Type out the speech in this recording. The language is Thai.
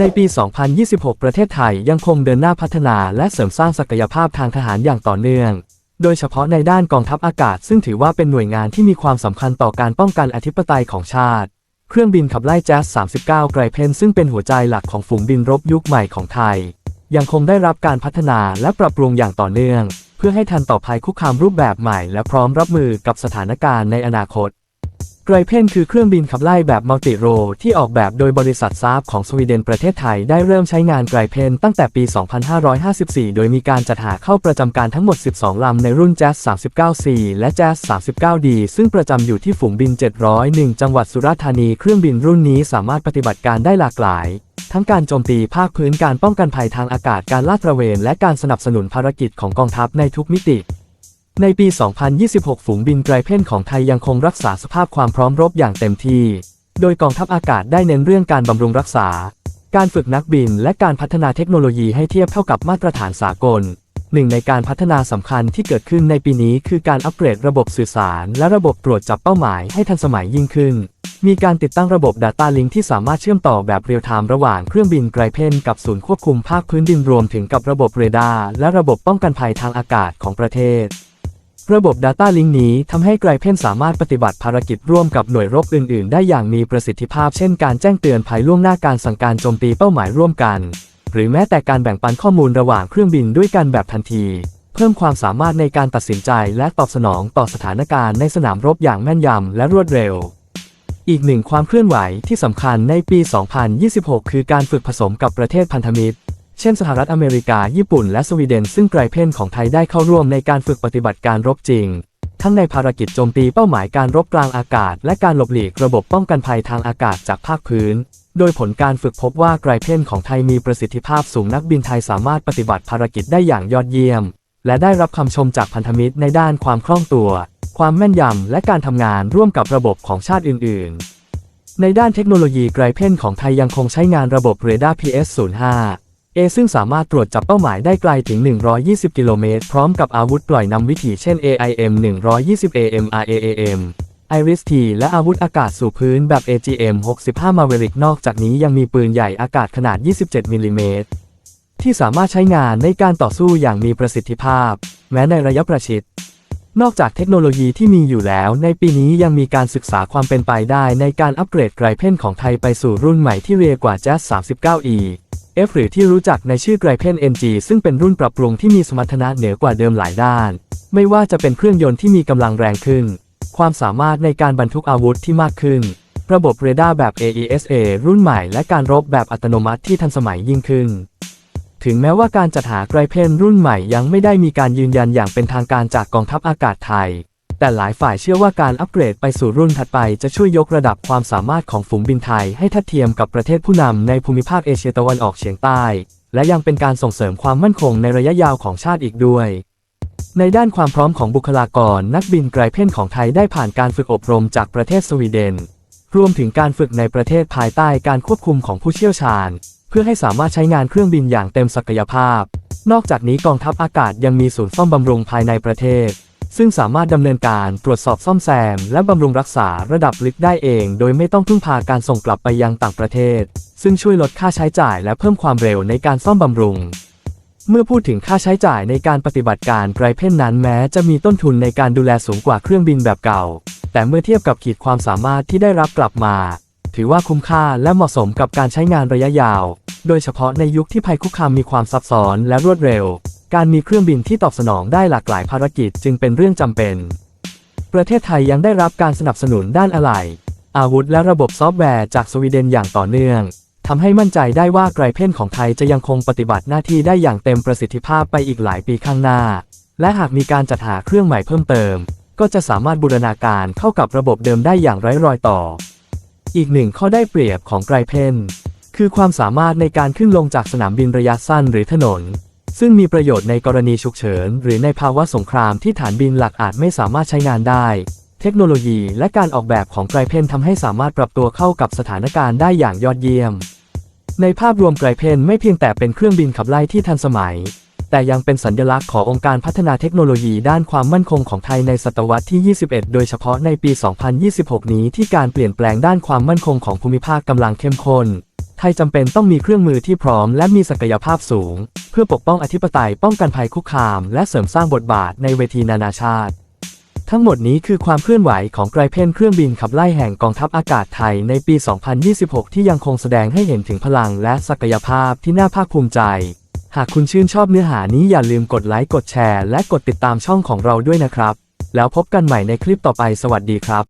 ในปี 2026 ประเทศไทยยังคงเดินหน้าพัฒนาและเสริมสร้างศักยภาพทางทหารอย่างต่อเนื่อง โดยเฉพาะในด้านกองทัพอากาศ ซึ่งถือว่าเป็นหน่วยงานที่มีความสำคัญต่อการป้องกันอธิปไตยของชาติ เครื่องบินขับไล่แจ๊ส39 ไกรเพนซึ่งเป็นหัวใจหลักของฝูงบินรบยุคใหม่ของไทย ยังคงได้รับการพัฒนาและปรับปรุงอย่างต่อเนื่อง เพื่อให้ทันต่อภัยคุกคามรูปแบบใหม่ และพร้อมรับมือกับสถานการณ์ในอนาคต ไกรเพนคือเครื่องบินขับไล่แบบมัลติโรที่ออกแบบโดยบริษัทซาบของสวีเดนประเทศไทยได้เริ่มใช้งานไกรเพนตั้งแต่ปี 2554 โดยมีการจัดหาเข้าประจำการทั้งหมด 12 ลำในรุ่นแจ๊ส 39C และแจ๊ส 39D ซึ่งประจำอยู่ที่ฝูงบิน 701 จังหวัดสุราษฎร์ธานีเครื่องบินรุ่นนี้สามารถปฏิบัติการได้หลากหลาย ทั้งการโจมตีภาคพื้นการป้องกันภัยทางอากาศการลาดตระเวน และการสนับสนุนภารกิจของกองทัพในทุกมิติ ในปี 2026 ฝูงบินไกรเพนของไทยยังคงรักษาสภาพความพร้อมรบอย่างเต็มที่ โดยกองทัพอากาศได้เน้นเรื่องการบำรุงรักษา การฝึกนักบินและการพัฒนาเทคโนโลยีให้เทียบเท่ากับมาตรฐานสากล หนึ่งในการพัฒนาสำคัญที่เกิดขึ้นในปีนี้คือการอัปเกรดระบบสื่อสาร และระบบตรวจจับเป้าหมายให้ทันสมัยยิ่งขึ้น มีการติดตั้งระบบ Data Link ที่สามารถเชื่อมต่อแบบเรียลไทม์ระหว่างเครื่องบินไกรเพนกับศูนย์ควบคุมภาคพื้นดินรวมถึงกับระบบเรดาร์และระบบป้องกันภัยทางอากาศของประเทศ ระบบ Data Link นี้ทำให้ไกรเพนสามารถปฏิบัติภารกิจร่วมกับหน่วยรบอื่น ๆ ได้อย่างมีประสิทธิภาพเช่นการแจ้งเตือนภัยล่วงหน้าการสั่งการโจมตีเป้าหมายร่วมกัน หรือแม้แต่การแบ่งปันข้อมูลระหว่างเครื่องบินด้วยกันแบบทันที เพิ่มความสามารถในการตัดสินใจและตอบสนองต่อสถานการณ์ในสนามรบอย่างแม่นยำและรวดเร็ว อีกหนึ่งความเคลื่อนไหวที่สำคัญในปี 2026 คือการฝึกผสมกับประเทศพันธมิตร เช่นสหรัฐอเมริกา ญี่ปุ่น และสวีเดน ซึ่งไกรเพนของไทยได้เข้าร่วมในการฝึกปฏิบัติการรบจริง ทั้งในภารกิจโจมตีเป้าหมายการรบกลางอากาศ และการหลบหลีกระบบป้องกันภัยทางอากาศจากภาคพื้น โดยผลการฝึกพบว่าไกรเพนของไทยมีประสิทธิภาพสูงนักบินไทยสามารถปฏิบัติภารกิจได้อย่างยอดเยี่ยม และได้รับคำชมจากพันธมิตรในด้านความคล่องตัว ความแม่นยำและการทำงานร่วมกับระบบของชาติอื่น ๆ ในด้านเทคโนโลยีไกรเพนของไทยยังคงใช้งานระบบเรดาร์ PS05 A ซึ่งสามารถตรวจจับเป้าหมายได้ไกลถึง 120 กิโลเมตร พร้อมกับอาวุธปล่อยนำวิถีเช่น AIM 120 AM RAAM Iris T และอาวุธอากาศสู่พื้นแบบ AGM 65 Maverick นอกจากนี้ยังมีปืนใหญ่อากาศขนาด 27 มิลลิเมตรที่สามารถใช้งานในการต่อสู้อย่างมีประสิทธิภาพ แม้ในระยะประชิด นอกจากเทคโนโลยีที่มีอยู่แล้ว ในปีนี้ยังมีการศึกษาความเป็นไปได้ในการอัปเกรดไกรเพนของไทยไปสู่รุ่นใหม่ที่เรียกว่า Jazz 39E F หรือที่รู้จักในชื่อไกรเพน NG ซึ่งเป็นรุ่นปรับปรุงที่มีสมรรถนะเหนือกว่าเดิมหลายด้าน ไม่ว่าจะเป็นเครื่องยนต์ที่มีกำลังแรงขึ้น ความสามารถในการบรรทุกอาวุธที่มากขึ้น ระบบเรดาร์แบบ AESA รุ่นใหม่และการรบแบบอัตโนมัติที่ทันสมัยยิ่งขึ้น ถึงแม้ว่าการจัดหาไกรเพนรุ่นใหม่ยังไม่ได้มีการยืนยันอย่างเป็นทางการจากกองทัพอากาศไทย แต่หลายฝ่ายเชื่อว่าการอัปเกรดไปสู่รุ่นถัดไปจะช่วยยกระดับความสามารถของฝูงบินไทยให้ทัดเทียมกับประเทศผู้นำในภูมิภาคเอเชียตะวันออกเฉียงใต้ และยังเป็นการส่งเสริมความมั่นคงในระยะยาวของชาติอีกด้วย ในด้านความพร้อมของบุคลากรนักบินไกรเพ่นของไทยได้ผ่านการฝึกอบรมจากประเทศสวีเดน รวมถึงการฝึกในประเทศภายใต้การควบคุมของผู้เชี่ยวชาญ เพื่อให้สามารถใช้งานเครื่องบินอย่างเต็มศักยภาพ นอกจากนี้กองทัพอากาศยังมีศูนย์ซ่อมบำรุงภายในประเทศ ซึ่งสามารถดำเนินการตรวจสอบซ่อมแซม และบำรุงรักษาระดับลึกได้เอง โดยไม่ต้องพึ่งพาการส่งกลับไปยังต่างประเทศ ซึ่งช่วยลดค่าใช้จ่ายและเพิ่มความเร็วในการซ่อมบำรุง เมื่อพูดถึงค่าใช้จ่ายในการปฏิบัติการไกรเพ่นนั้นแม้จะมีต้นทุนในการดูแลสูงกว่าเครื่องบินแบบเก่า แต่เมื่อเทียบกับขีดความสามารถที่ได้รับกลับมา ถือว่าคุ้มค่าและเหมาะสมกับการใช้งานระยะยาว โดยเฉพาะในยุคที่ภัยคุกคามมีความซับซ้อนและรวดเร็ว การมีเครื่องบินที่ตอบสนองได้หลากหลายภารกิจจึงเป็นเรื่องจำเป็น ประเทศไทยยังได้รับการสนับสนุนด้านอะไหล่อาวุธและระบบซอฟต์แวร์จากสวีเดนอย่างต่อเนื่องทำให้มั่นใจได้ว่าไกรเพนของไทยจะยังคงปฏิบัติหน้าที่ได้อย่างเต็มประสิทธิภาพไปอีกหลายปีข้างหน้า และหากมีการจัดหาเครื่องใหม่เพิ่มเติม ก็จะสามารถบูรณาการเข้ากับระบบเดิมได้อย่างไร้รอยต่อ อีกหนึ่งข้อได้เปรียบของไกรเพนคือความสามารถในการขึ้นลงจากสนามบินระยะสั้นหรือถนน ซึ่งมีประโยชน์ในกรณีฉุกเฉิน หรือในภาวะสงครามที่ฐานบินหลักอาจไม่สามารถใช้งานได้ เทคโนโลยีและการออกแบบของไกรเพนทำให้สามารถปรับตัวเข้ากับสถานการณ์ได้อย่างยอดเยี่ยม ในภาพรวมไกรเพนไม่เพียงแต่เป็นเครื่องบินขับไล่ที่ทันสมัย แต่ยังเป็นสัญลักษณ์ขององค์การพัฒนาเทคโนโลยีด้านความมั่นคงของไทยในศตวรรษที่ 21 โดยเฉพาะในปี 2026 นี้ที่การเปลี่ยนแปลงด้านความมั่นคงของภูมิภาคกำลังเข้มข้น ไทยจำเป็นต้องมีเครื่องมือที่พร้อมและมีศักยภาพสูง เพื่อปกป้องอธิปไตยป้องกันภัยคุกคาม และเสริมสร้างบทบาทในเวทีนานาชาติ ทั้งหมดนี้คือความเคลื่อนไหวของไกรเพนเครื่องบินขับไล่แห่งกองทัพอากาศไทยในปี 2026 ที่ยังคงแสดงให้เห็นถึงพลังและศักยภาพที่น่าภาคภูมิใจ หากคุณชื่นชอบเนื้อหานี้อย่าลืมกดไลค์กดแชร์ และกดติดตามช่องของเราด้วยนะครับ แล้วพบกันใหม่ในคลิปต่อไปสวัสดีครับ